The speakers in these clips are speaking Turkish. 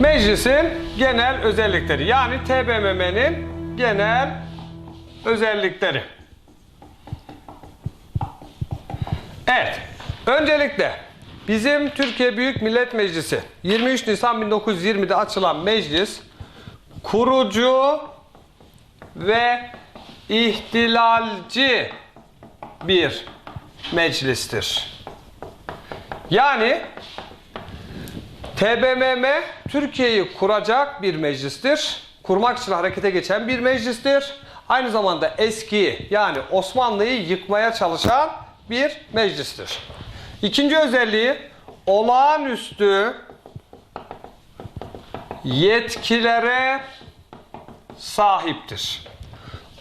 Meclisin genel özellikleri yani TBMM'nin genel özellikleri. Evet. Öncelikle bizim Türkiye Büyük Millet Meclisi 23 Nisan 1920'de açılan meclis kurucu ve ihtilalci bir meclistir. Yani TBMM Türkiye'yi kuracak bir meclistir. Kurmak için harekete geçen bir meclistir. Aynı zamanda eski yani Osmanlı'yı yıkmaya çalışan bir meclistir. İkinci özelliği olağanüstü yetkilere sahiptir.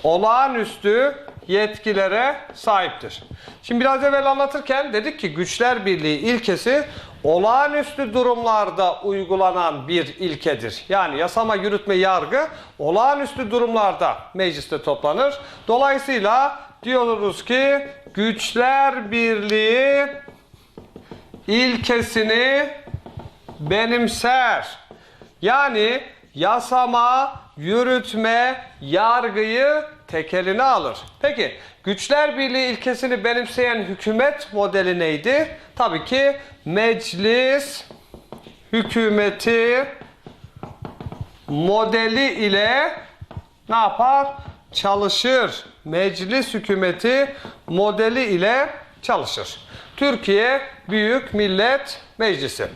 Olağanüstü yetkilere sahiptir. Şimdi biraz evvel anlatırken dedik ki güçler birliği ilkesi olağanüstü durumlarda uygulanan bir ilkedir. Yani yasama, yürütme, yargı olağanüstü durumlarda mecliste toplanır. Dolayısıyla diyoruz ki güçler birliği ilkesini benimser. Yani yasama, yürütme, yargıyı tekeline alır. Peki güçler birliği ilkesini benimseyen hükümet modeli neydi? Tabii ki meclis hükümeti modeli ile ne yapar? Çalışır. Meclis hükümeti modeli ile çalışır. Türkiye Büyük Millet Meclisi.